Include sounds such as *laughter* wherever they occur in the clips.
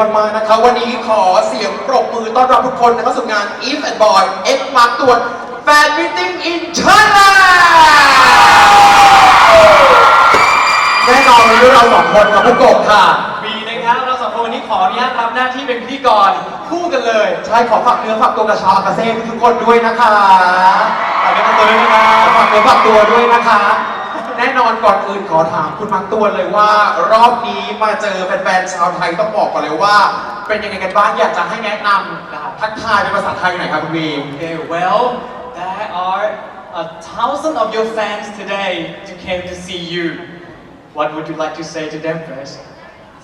มากๆนะคะวันนี้ขอเสียงปรบมือต้อนรับทุกคนนะครับสู่งาน If and Boy X Mark ตัวแฟนมิทติ้ง in Thailand แน่นอนวันนี้เราสองคนกับผู้กบค่ะ มีนะครับเราสองคนวันนี้ขออนุญาตรับหน้าที่เป็นพิธีกรคู่กันเลย ใช่ขอฝากเนื้อฝากตัวกับชาวอากาเซ่ทุกคนด้วยนะคะฝากเนื้อฝากตัวด้วยนะครับฝากเนื้อฝากตัวด้วยนะคะ แน่นอนก่อนอื่นขอถามคุณมังตัวเลยว่า รอบนี้มาเจอแฟนๆชาวไทยต้องบอกก่อนเลยว่า เป็นยังไงกันบ้างอยากจะให้แนะนำนะครับทักทายเป็นภาษาไทยหน่อยครับคุณบี Okay well there are a thousand of your fans today who came to see you what would you like to say to them first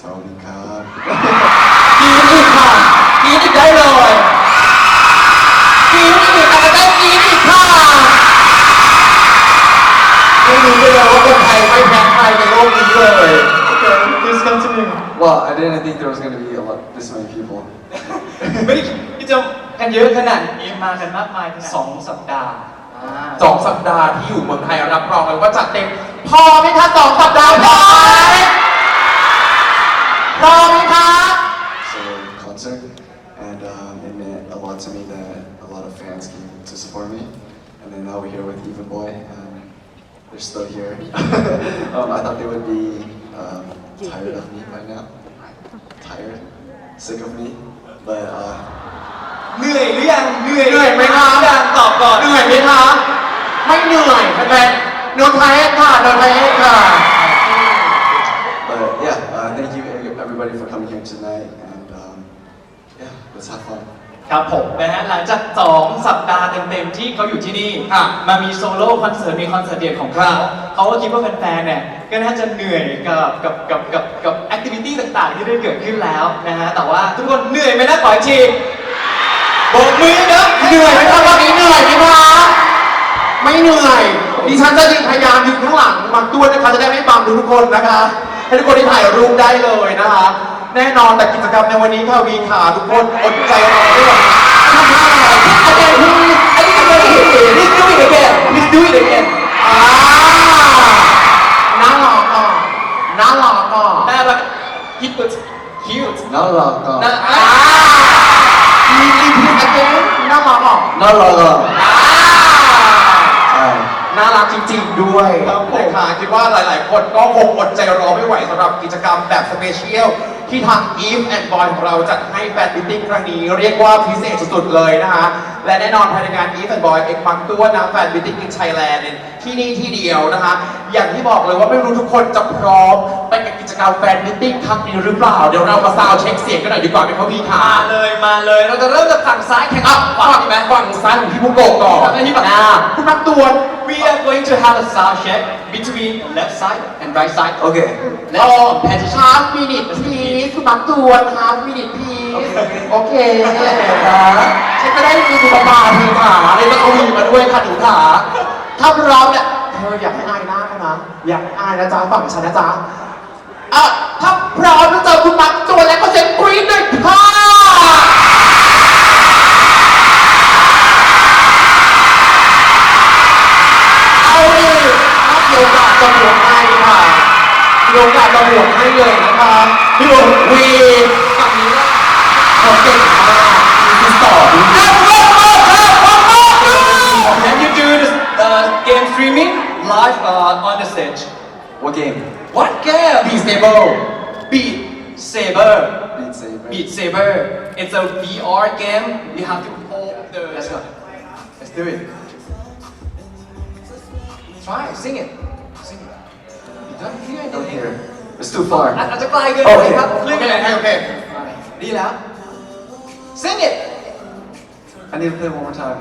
Saudi Cup. กีนอีกค่ะกีนอีกได้เลยกีนอีกอาจจะได้กีนอีกค่ะไม่ รู้เลยว่าคนไทยไม่แพ้ใครในโลกนี้เลย Okay please continue Well, I didn't think there was going to be a lot, this many people. ไม่ได้คิดที่จะกันเยอะขนาดนี้มากันมากมายสองสัปดาห์อ่า สองสัปดาห์ที่อยู่เมืองไทยรับรองเลยว่าจัดเต็มพอไหมคะสองสัปดาห์พอไหมพอไหมคะ So, concert, and um, it meant a lot to me that a lot of fans came to support me. And then now we're here with Even Boy, and they're still here. um, I thought they would be um, tired of me by now. Tired, sick of me. But uh, เหนื่อยหรือยังเหนื่อยเหนื่อยไหมคะยังตอบก่อนเหนื่อยไหมคะไม่เหนื่อยแฟนๆโนไทยค่ะโนไทยค่ะ but yeah, uh, thank you everybody for coming here tonight, and um, yeah, let's have fun. ครับผมนะฮะหลังจาก 2 สัปดาห์เต็มๆที่เขาอยู่ที่นี่ค่ะมามีโซโล่คอนเสิร์ตมีคอนเสิร์ตเดี่ยวของเขาค่ะเขาก็คิดว่าแฟนๆเนี่ยก็น่าจะเหนื่อยกับกับกับกับกับแอคทิวิตี้ต่างๆ ที่ได้เกิดขึ้นแล้วนะฮะแต่ว่าทุกคนเหนื่อยไหมนะขออีกทีโบกมือนะเหนื่อยไหมคะวันนี้เหนื่อยไหมคะไม่เหนื่อยดิฉันจะยืนพยายามอยู่ข้างหลังมังตัวนะคะจะได้ไม่บังทุกคนนะคะ ให้ทุกคนที่ถ่ายรูปได้เลยนะคะ แน่นอนแต่กิจกรรมในวันนี้ค่ะวีขาทุกคนอดใจรอไม่ไหวทำท่าอะไรอาจารย์พี่อันนี้ก็ไม่เห็น Please do it again Please do it again อ่าน่ารักอะน่ารักอะน่ารัก cute cute Nalaka. น่าอ่ารีรีพีท again น่ารักอะ Nalaka. อ่าน่ารักจริงๆด้วยนะคะคิดว่าหลาย ๆ คนก็คงอดใจรอไม่ไหวสำหรับกิจกรรมแบบสเปเชียล ที่ทาง Eve and Boy ของเราจัดให้แฟนมิทติ้งครั้งนี้ เรียกว่าพิเศษสุดๆเลยนะคะ และแน่นอนภายในงาน Eve and Boy X มังตัวนะแฟนมิทติ้ง in Thailand ที่นี่ที่เดียวนะคะ อย่างที่บอกเลยว่าไม่รู้ทุกคนจะพร้อมไปกับกิจกรรมแฟนมิทติ้งครั้งนี้หรือเปล่า เดี๋ยวเรามาซาวด์เช็คเสียงกันหน่อยดีกว่าไหมครับพี่ขามาเลยมาเลยเราจะเริ่มจากฝั่งซ้ายแข่งกับขวาฝั่งดีไหมฝั่งซ้ายของพี่บุโกะก่อนอันนี้ฝั่งอ่าคุณมักตวน We are going to have a sound check between left side and right side. Okay. อ๋อฮาร์ฟมินิทพีคุณมักตวนฮาร์ฟมินิทพีโอเคนะฉันก็ได้มีสุขภาพทีขาเลยต้องเอาวีมาด้วยค่ะหนูขาถ้าพร้อมเนี่ยเธออยากให้อายหน้าเขานะอยากให้อายนะจ๊ะฝั่งฉันนะจ๊ะอะถ้าพร้อมแล้วเจอคุณมักตวนแล้วก็เซ็นกรี๊ดเลยค่ะ จะบวกให้ค่ะมีโอกาสจะบวกให้เลยนะคะพี่บุวีฝั่งนี้ก็เขาเก่งมากมีสอนอ้าวว้าวว้าวว้าวว้าวว้าว Can you do this uh, game streaming live uh, on the stage? What game? What game? บีเซเบิล Beat Saber. Beat Saber. Beat Saber. It's a VR game. You have to hold the. Let's go. Let's do it. Try sing it. Sing it. You don't hear Don't anything. hear. It's too far. อาจจะไกลเกินโอไปเคครับโอเรื่องเคอะไรโอเค ดีแล้ว Sing it. I need to play one more time.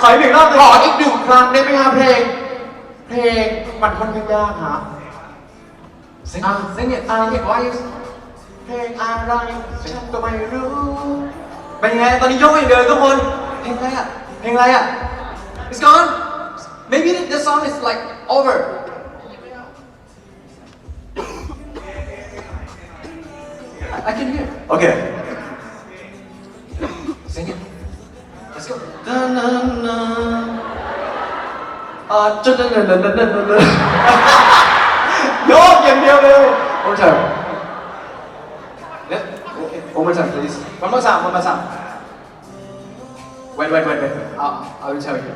ขออีกหนึ่งรอบหนึ่งขออีกหนึ่งครั้งได้ไหมคะเพลง เพลงมันค่อนข้างยากฮะ Sing อะ it. Sing it. Sing it. Why you เพลงอะไรฉันก็ไม่รู้เป็นยังไงตอนนี้ยกอย่างเดียวเลยทุกคนเพลงอะไรอะเพลงอะไรอะ It's gone Maybe the, the song is like over I, I can hear Okay. Sing it Let's go อ่าจุดนั้นนั้นนั้นนั้นนั้นโยกอย่างเดียวเลย One more time. Let- One more time, please. One more time, one more time. Wait, wait, wait, wait. I'll, I will tell you.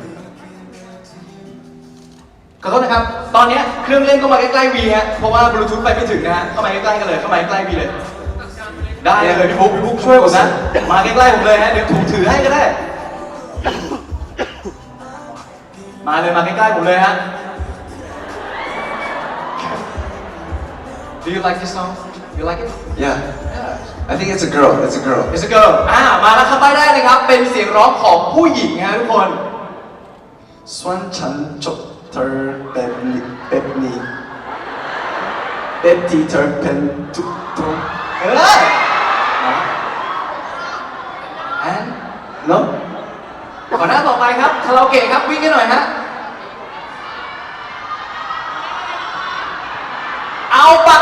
ขอโทษนะครับ ตอนเนี้ยเครื่องเล่นก็มาใกล้ๆวีฮะ เพราะว่าบลูทูธไปไม่ถึงนะฮะเข้ามาใกล้ๆกันเลย เข้ามาใกล้ๆวีเลย ได้เลยพี่บุ๊คพี่บุ๊คช่วยผมนะ มาใกล้ๆผมเลยฮะเดี๋ยวถูกถือให้ก็ได้ มาเลยมาใกล้ๆผมเลยฮะ Do you like this song? You like it? Yeah. Yeah. I think it's a girl. It's a girl. It's a girl อ่ามาแล้วครับป้ายแรกเลยครับ เป็นเสียงร้องของผู้หญิงฮะทุกคน Swan Chan Chok Ter Pepni Pepni Pepti Ter Pen Tuk Tuk. เออ No? ขอหน้าต่อไปครับคาราโอเกะครับวิ่งกันหน่อยฮะ เอาปะ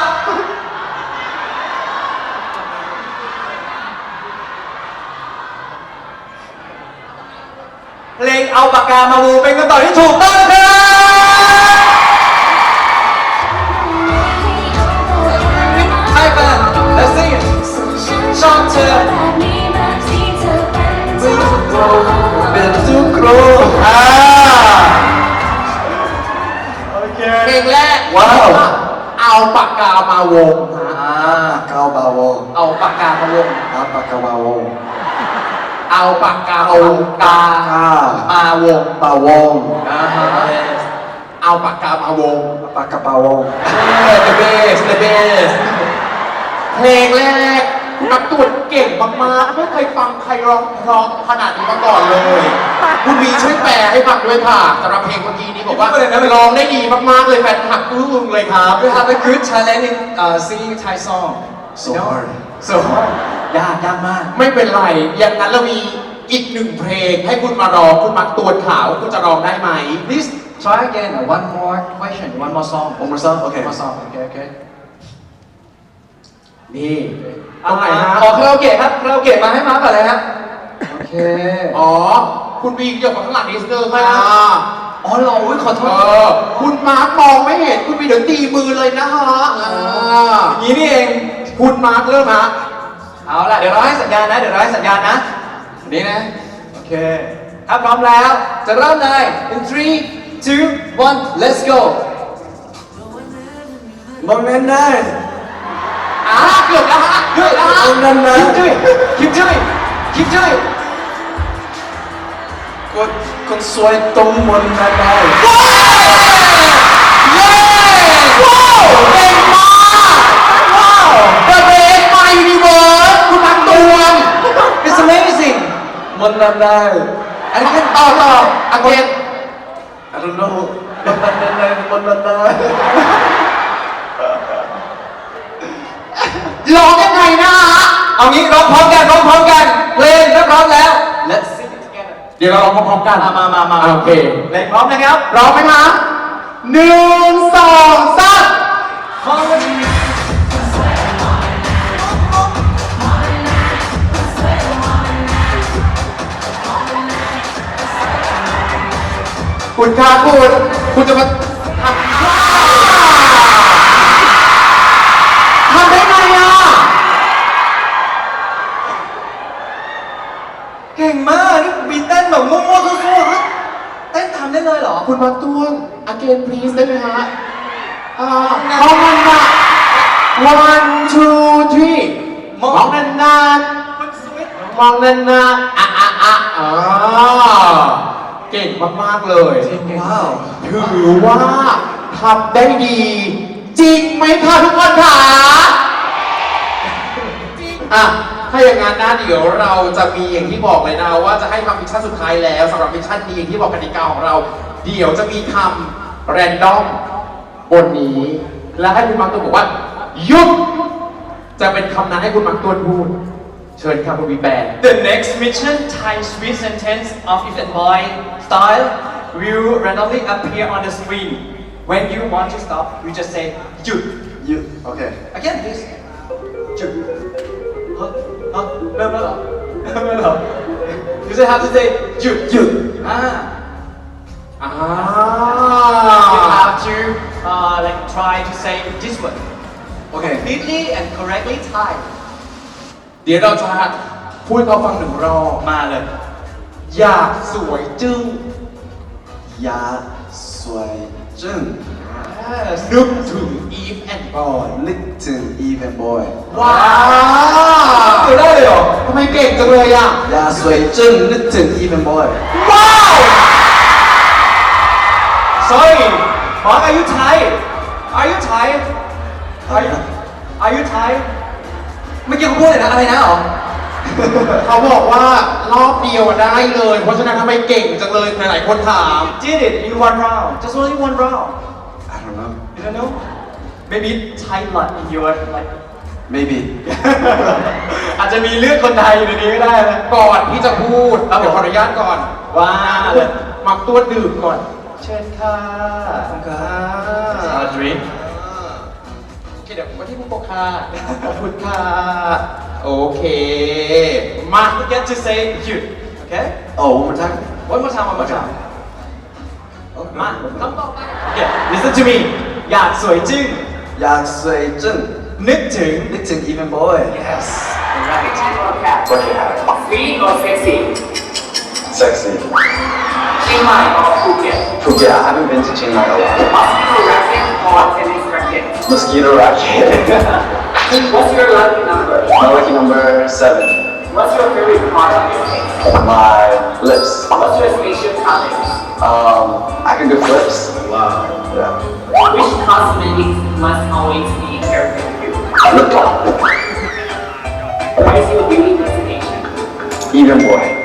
เพลงเอาปากกามาวูเป็นคำตอบที่ถูกต้องครับ ปากกาเอากา Ah, มาวง Bawong. อ่าฮะเอาปากกามาวง Pakapawong. เดอะเบสเดอะเบสเพลงแรกคุณนักตูนเก่งมากๆ ไม่เคยฟังใครร้องเพราะขนาดนี้มาก่อนเลย คุณวีช่วยแปลให้ฟังด้วยค่ะสำหรับเพลงเมื่อกี้นี้บอกว่าร้องได้ดีมากๆเลยแฟนคลับอื้ออึงเลยครับ You have a good talent in uh, singing Thai song. So You know? hard. So hard. ยากยากมาก ไม่เป็นไร อย่างนั้นเรามีอีกหนึ่งเพลงให้คุณมาร้อง คุณมักตวนขาวคุณจะร้องได้ไหม Please try again. One more question. One more song. One more song? Okay. One more song. Okay, okay. นี่ตรงไหนฮะขอคาราโอเกะครับคาราโอเกะมาให้มาก่อนเลยครับโอเค อ๋อ คุณวีเกี่ยวกับข้างหลังนิดนึงอะอ๋อเหรออุ๊ยขอโทเอษอคุณมาร์คมองไม่เห็น คุณวีเดี๋ยวตีมือเลยนะฮะอ่าอย่างนี้นี่เอง คุณมาร์คเริ่มฮะ เอาล่ะเดี๋ยวเราให้สัญญาณนะ เดี๋ยวเราให้สัญญาณนะนี่นะ โอเค ถ้าพร้อมแล้ว จะเริ่มใน in three two one let's go Momentan. อ่าเกือบแล้วฮะเกือบแล้วฮะนั่นนะ keep doing keep doing keep doing คนคนสวยตรงมนต์ได้ว้ายเย้ว้าวเก่งมากว้าว The Best My Universe คุณพักตวง It's amazing มันนั้นได้อันนี้ต่อต่ออาเกน I don't know มันนั้นได้มันนั้นได้ร้องยังไงนะฮะเอางี้ร้องพร้อมกันร้องพร้อมกันเพลงถ้าพร้อมแล้ว Let's sing it together เดี๋ยวเราร้องพร้อมๆกันมามามามาโอเคเพลงพร้อมนะครับร้องไหมคะหนึ่งสองสาม คุณคะคุณคุณจะมาทำทำได้ไงอะ เก่งมากนี่มีเต้นแบบมั่วๆซั่วๆเต้นทำได้เลยเหรอ คุณมาต้วง again please ได้ไหมฮะอ่าพร้อมกันค่ะ one two three มองนานๆมันสวิตมองนานๆอะอะอะอ่า เก่งมาก ๆ เลย ว้าว ถือว่าทำได้ดี จริงไหมคะทุกคนคะอะ ถ้าอย่างนั้นนะเดี๋ยวเราจะมีอย่างที่บอกเลยนะว่าจะให้ทำมิชชั่นสุดท้ายแล้วสำหรับมิชชั่นนี้อย่างที่บอกกติกาของเรา เดี๋ยวจะมีคำแรนดอมบนนี้ แล้วให้คุณมังตัวบอกว่าหยุดจะเป็นคำนั้นให้คุณมังตัวพูด เชิญครับคุณวีแปร The next mission Thai sweet sentence of if and boy style will randomly appear on the screen. When you want to stop, you just say หยุด you okay Again, please. หยุดฮะฮะเริ่มแล้วเหรอเริ่มแล้วเหรอ You just have to say หยุดหยุดอ่าอ่า You have to uh, like try to say this word okay completely and correctly Thai เดี๋ยวเราจะพูดเขาฟังหนึ่งรอบมาเลย อยากสวยจึ้งยาสวยจึ้งนึกถึง Eve and Boy นึกถึง even boy ว้าวเออได้เลยเหรอทำไมเก่งจังเลยอะยาสวยจึ้งนึกถึง even boy ว้าว Sorry Mark are you Thai Are you Thai Are you Are you Thai เมื่อกี้เขาพูดอะไรนะอะไรนะเหรอ เขาบอกว่ารอบเดียวอะได้เลย เพราะฉะนั้นทำไมเก่งจังเลยหลายๆคนถาม You did it in one round just only one round I don't know You don't know? Maybe Thai blood in your like maybe อาจจะมีเลือดคนไทยอยู่ในนี้ก็ได้นะ ก่อนที่จะพูดเดี๋ยวขออนุญาตก่อนว้าเลยมักตัวดื่มก่อน เชิญค่ะอ่าเอาดริงโอเค เดี๋ยวผมไปที่ผู้ปกครองขอบคุณค่ะโอเค มามา get to say หยุด okay oh one more time one more time one more time มาคำต่อไป yeah listen to me อยากสวยจึ้งอยากสวยจึ้งนึกถึงนึกถึง even boy yes right what you have Sweet or sexy? sexy Chiang Mai or Phuket? Phuket I haven't been to Chiang Mai a lot Mosquito racket or tennis racket? Mosquito racket. *laughs* What's your lucky number? My lucky number seven. What's your favorite part of your My lips. What's your facial talent? Um, I can do flips. Wow. Yeah. Which cosmetics must always be careful with you? Lip Where is your beauty destination? Even boy.